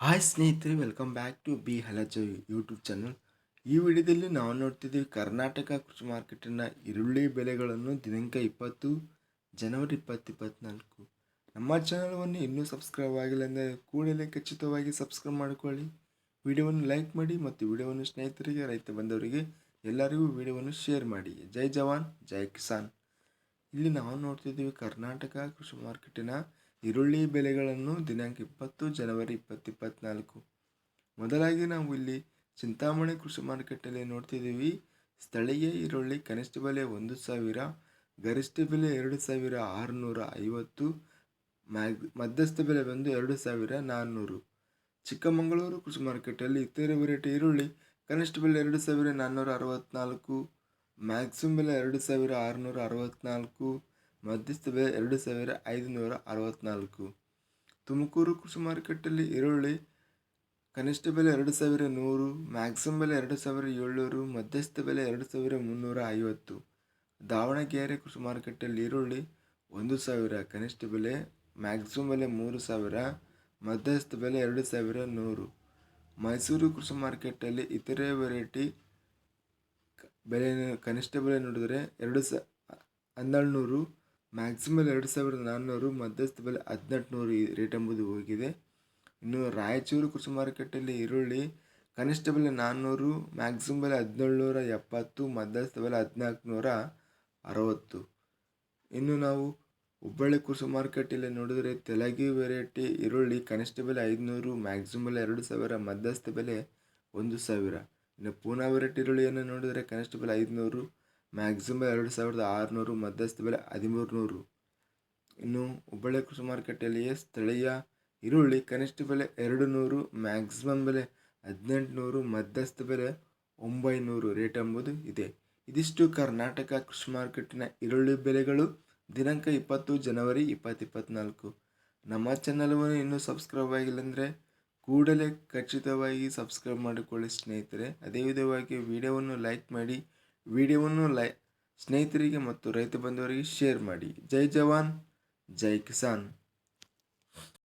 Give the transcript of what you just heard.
Hi ಸ್ನೇಹಿತರೆ welcome back to B ಹಲಜ YouTube channel ಈ ವಿಡಿಯೋದಲ್ಲಿ ನಾವು ನೋಡ್ತಿದ್ದೀವಿ ಕರ್ನಾಟಕ ಕೃಷಿ ಮಾರ್ಕೆಟಿನ ಈರುಳ್ಳಿ ಬೆಲೆಗಳನ್ನು ದಿನಾಂಕ ಇಪ್ಪತ್ತು, ಜನವರಿ ಇಪ್ಪತ್ತು ಇಪ್ಪತ್ತ್ನಾಲ್ಕು ನಮ್ಮ ಚಾನಲ್ವನ್ನು ಇನ್ನೂ ಸಬ್ಸ್ಕ್ರೈಬ್ ಆಗಿಲ್ಲ ಅಂದರೆ ಕೂಡಲೇ ಖಚಿತವಾಗಿ ಸಬ್ಸ್ಕ್ರೈಬ್ ಮಾಡಿಕೊಳ್ಳಿ. ವಿಡಿಯೋವನ್ನು ಲೈಕ್ ಮಾಡಿ ಮತ್ತು ವಿಡಿಯೋವನ್ನು ಸ್ನೇಹಿತರಿಗೆ, ರೈತ ಬಂದವರಿಗೆ ಎಲ್ಲರಿಗೂ ವಿಡಿಯೋವನ್ನು ಶೇರ್ ಮಾಡಿ. ಜೈ ಜವಾನ್, ಜೈ ಕಿಸಾನ್. ಇಲ್ಲಿ ನಾವು ನೋಡ್ತಿದ್ದೀವಿ ಕರ್ನಾಟಕ ಕೃಷಿ ಮಾರ್ಕೆಟಿನ ಈರುಳ್ಳಿ ಬೆಲೆಗಳನ್ನು ದಿನಾಂಕ ಇಪ್ಪತ್ತು ಜನವರಿ ಇಪ್ಪತ್ತು ಇಪ್ಪತ್ತ್ನಾಲ್ಕು ಮೊದಲಾಗಿ ನಾವು ಇಲ್ಲಿ ಚಿಂತಾಮಣಿ ಕೃಷಿ ಮಾರುಕಟ್ಟೆಯಲ್ಲಿ ನೋಡ್ತಿದ್ದೀವಿ. ಸ್ಥಳೀಯ ಈರುಳ್ಳಿ ಕನಿಷ್ಠ ಬೆಲೆ ಒಂದು ಸಾವಿರ, ಗರಿಷ್ಠ ಬೆಲೆ ಎರಡು ಸಾವಿರ ಆರುನೂರ ಐವತ್ತು, ಮ್ಯಾಗ್, ಮಧ್ಯಸ್ಥ ಬೆಲೆ ಬಂದು ಎರಡು ಸಾವಿರ ನಾನ್ನೂರು. ಚಿಕ್ಕಮಗಳೂರು ಕೃಷಿ ಮಾರುಕಟ್ಟೆಯಲ್ಲಿ ಇತರೆ ವೆರೈಟಿ ಈರುಳ್ಳಿ ಕನಿಷ್ಠ ಬೆಲೆ ಎರಡು ಸಾವಿರ ನಾನ್ನೂರ ಅರವತ್ತ್ನಾಲ್ಕು ಮ್ಯಾಕ್ಸಿಮಮ್ ಬೆಲೆ ಎರಡು ಸಾವಿರ ಆರುನೂರ ಅರವತ್ತ್ನಾಲ್ಕು ಮಧ್ಯಸ್ಥ ಬೆಲೆ ಎರಡು ಸಾವಿರ ಐದುನೂರ ಅರವತ್ತ್ನಾಲ್ಕು ತುಮಕೂರು ಕೃಷಿ ಮಾರುಕಟ್ಟೆಯಲ್ಲಿ ಈರುಳ್ಳಿ ಕನಿಷ್ಠ ಬೆಲೆ ಎರಡು ಸಾವಿರ ನೂರು ಮ್ಯಾಕ್ಸಿಮಮ್ ಬೆಲೆ ಎರಡು ಸಾವಿರ ಏಳ್ನೂರು, ಮಧ್ಯಸ್ಥ ಬೆಲೆ ಎರಡು ಸಾವಿರ ಮುನ್ನೂರ ಐವತ್ತು. ದಾವಣಗೆರೆ ಕೃಷಿ ಮಾರುಕಟ್ಟೆಯಲ್ಲಿ ಈರುಳ್ಳಿ ಒಂದು ಸಾವಿರ, ಕನಿಷ್ಠ ಬೆಲೆ ಮ್ಯಾಕ್ಸಿಮಮ್ ಬೆಲೆ ಮೂರು ಸಾವಿರ, ಮಧ್ಯಸ್ಥ ಬೆಲೆ ಎರಡು ಸಾವಿರ ನೂರು. ಮೈಸೂರು ಕೃಷಿ ಮಾರ್ಕೆಟಲ್ಲಿ ಇತರೆ ವೆರೈಟಿ ಬೆಲೆ ಕನಿಷ್ಠ ಬೆಲೆ ನೋಡಿದರೆ ಎರಡು ಸ ಹನ್ನೆರಡು ನೂರು ಮ್ಯಾಕ್ಸಿಮಲ್ ಎರಡು ಸಾವಿರದ ನಾನ್ನೂರು ಮಧ್ಯಸ್ಥ ಬೆಲೆ ಹದಿನೆಂಟು ನೂರು ರೇಟ್ ಎಂಬುದು ಹೋಗಿದೆ. ಇನ್ನು ರಾಯಚೂರು ಕೃಷಿ ಮಾರುಕಟ್ಟೆಯಲ್ಲಿ ಈರುಳ್ಳಿ, ಕನಿಷ್ಠ ಬೆಲೆ ನಾನ್ನೂರು ಮ್ಯಾಕ್ಸಿಮಮ್ ಬೆಲೆ ಹದಿನೇಳುನೂರ ಎಪ್ಪತ್ತು, ಮಧ್ಯಸ್ಥ ಬೆಲೆ ಹದಿನಾಲ್ಕು ನೂರ ಅರವತ್ತು. ಇನ್ನು ನಾವು ಹುಬ್ಬಳ್ಳಿ ಕೃಷಿ ಮಾರುಕಟ್ಟೆಯಲ್ಲಿ ನೋಡಿದರೆ ತೆಲಗಿ ವೆರೈಟಿ ಈರುಳ್ಳಿ ಕನಿಷ್ಠ ಬೆಲೆ ಐದುನೂರು ಮ್ಯಾಕ್ಸಿಮಮ್ ಬೆಲೆ ಎರಡು ಸಾವಿರ, ಮಧ್ಯಸ್ಥ ಬೆಲೆ ಒಂದು ಸಾವಿರ. ಇನ್ನು ಪೂನಾ ವೆರೈಟಿ ಈರುಳ್ಳಿಯನ್ನು ನೋಡಿದರೆ ಕನಿಷ್ಠ ಬೆಲೆ ಐದುನೂರು ಮ್ಯಾಕ್ಸಿಮಮ್ ಎರಡು ಸಾವಿರದ ಆರುನೂರು, ಮಧ್ಯಸ್ಥ ಬೆಲೆ ಹದಿಮೂರು ನೂರು ಇನ್ನು ಹುಬ್ಬಳ್ಳಿ ಕೃಷಿ ಮಾರುಕಟ್ಟೆಯಲ್ಲಿಯೇ ಸ್ಥಳೀಯ ಈರುಳ್ಳಿ ಕನಿಷ್ಠ ಬೆಲೆ ಎರಡು ನೂರು ಮ್ಯಾಕ್ಸಿಮಮ್ ಬೆಲೆ ಹದಿನೆಂಟುನೂರು, ಮಧ್ಯಸ್ಥ ಬೆಲೆ ಒಂಬೈನೂರು ರೇಟ್ ಎಂಬುದು ಇದೆ. ಇದಿಷ್ಟು ಕರ್ನಾಟಕ ಕೃಷಿ ಮಾರುಕಟ್ಟೆನ ಈರುಳ್ಳಿ ಬೆಲೆಗಳು ದಿನಾಂಕ ಇಪ್ಪತ್ತು ಜನವರಿ ಇಪ್ಪತ್ತು ಇಪ್ಪತ್ತ್ನಾಲ್ಕು ನಮ್ಮ ಚಾನಲ್ವನ್ನು ಇನ್ನೂ ಸಬ್ಸ್ಕ್ರೈಬ್ ಆಗಿಲ್ಲ ಅಂದರೆ ಕೂಡಲೇ ಖಚಿತವಾಗಿ ಸಬ್ಸ್ಕ್ರೈಬ್ ಮಾಡಿಕೊಳ್ಳಿ ಸ್ನೇಹಿತರೆ. ಅದೇ ವಿಧವಾಗಿ ವಿಡಿಯೋವನ್ನು ಲೈಕ್ ಮಾಡಿ ವಿಡಿಯೋವನ್ನು ಲೈ ಸ್ನೇಹಿತರಿಗೆ ಮತ್ತು ರೈತ ಬಂಧುವರಿಗೆ ಶೇರ್ ಮಾಡಿ. ಜೈ ಜವಾನ್ ಜೈ ಕಿಸಾನ್.